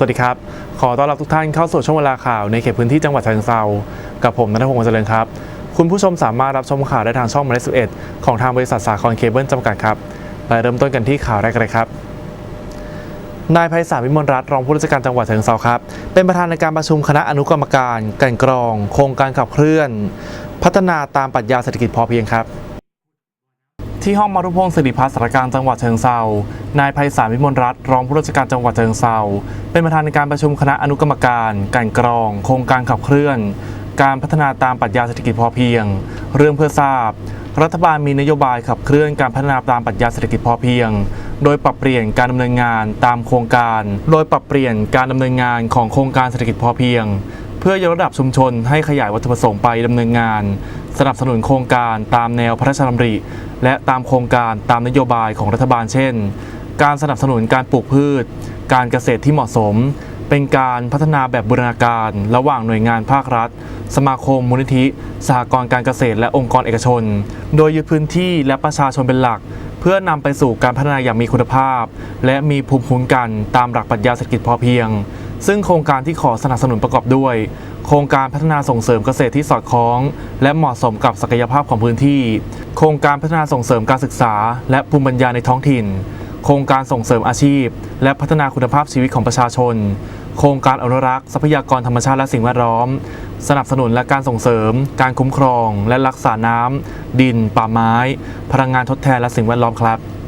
สวัสดีครับ ขอต้อนรับทุกท่านเข้าสู่ช่วงเวลาข่าวในเขตพื้นที่จังหวัดฉะเชิงเทรากับผมนัทพงศ์เจริญครับ คุณผู้ชมสามารถรับชมข่าวได้ทางช่องหมายเลข11 ของทางบริษัทสาครเคเบิลจำกัดครับไปเริ่มต้นกันที่ข่าวแรกเลยครับนายไพศาลวิมลรัตน์รองผู้ราชการจังหวัดเชิงเทราครับ เป็นประธานในการประชุมคณะอนุกรรมการ กันกรอง โครงการขับเคลื่อน พัฒนาตามปรัชญาเศรษฐกิจพอเพียงครับ ที่ห้องมารุพงศ์สิริพัฒน์สารกางจังหวัดเชิงเซานายไพศาลวิมลรัตน์รองผู้ราชการจังหวัดเชิงเซาเป็นประธานในการประชุมคณะอนุกรรมการกลันกรอง โครงการขับเคลื่อน การพัฒนาตามปรัชญาเศรษฐกิจพอเพียง เรื่องเพื่อทราบ รัฐบาลมีนโยบายขับเคลื่อนการพัฒนาตามปรัชญาเศรษฐกิจพอเพียง โดยปรับเปลี่ยนการดำเนินงานตามโครงการ โดยปรับเปลี่ยนการดำเนินงานของโครงการเศรษฐกิจพอเพียง เพื่อยกระดับชุมชนให้ขยายวัตถุประสงค์ไปดำเนินงาน สนับสนุนโครงการตามแนวพระราชดำริ และตามโครงการตามนโยบายของรัฐบาลเช่น การสนับสนุนการปลูกพืช การเกษตรที่เหมาะสม เป็นการพัฒนาแบบบูรณาการ ระหว่างหน่วยงานภาครัฐ สมาคมมูลนิธิสหกรณ์การเกษตรและองค์กรเอกชน โดยยึดพื้นที่และประชาชนเป็นหลัก เพื่อนำไปสู่การพัฒนาอย่างมีคุณภาพ และมีภูมิคุ้มกันตามหลักปรัชญาเศรษฐกิจพอเพียง ซึ่งโครงการที่ขอสนับสนุนประกอบด้วย โครงการพัฒนาส่งเสริมเกษตรที่สอดคล้อง และเหมาะสมกับศักยภาพของพื้นที่ โครงการพัฒนาส่งเสริมการศึกษา และภูมิปัญญาในท้องถิ่น โครงการส่งเสริมอาชีพ และพัฒนาคุณภาพชีวิตของประชาชน โครงการอนุรักษ์ทรัพยากรธรรมชาติและสิ่งแวดล้อม สนับสนุนและการส่งเสริม การคุ้มครอง และรักษาน้ำดิน ป่าไม้ พลังงานทดแทนและสิ่งแวดล้อมครับ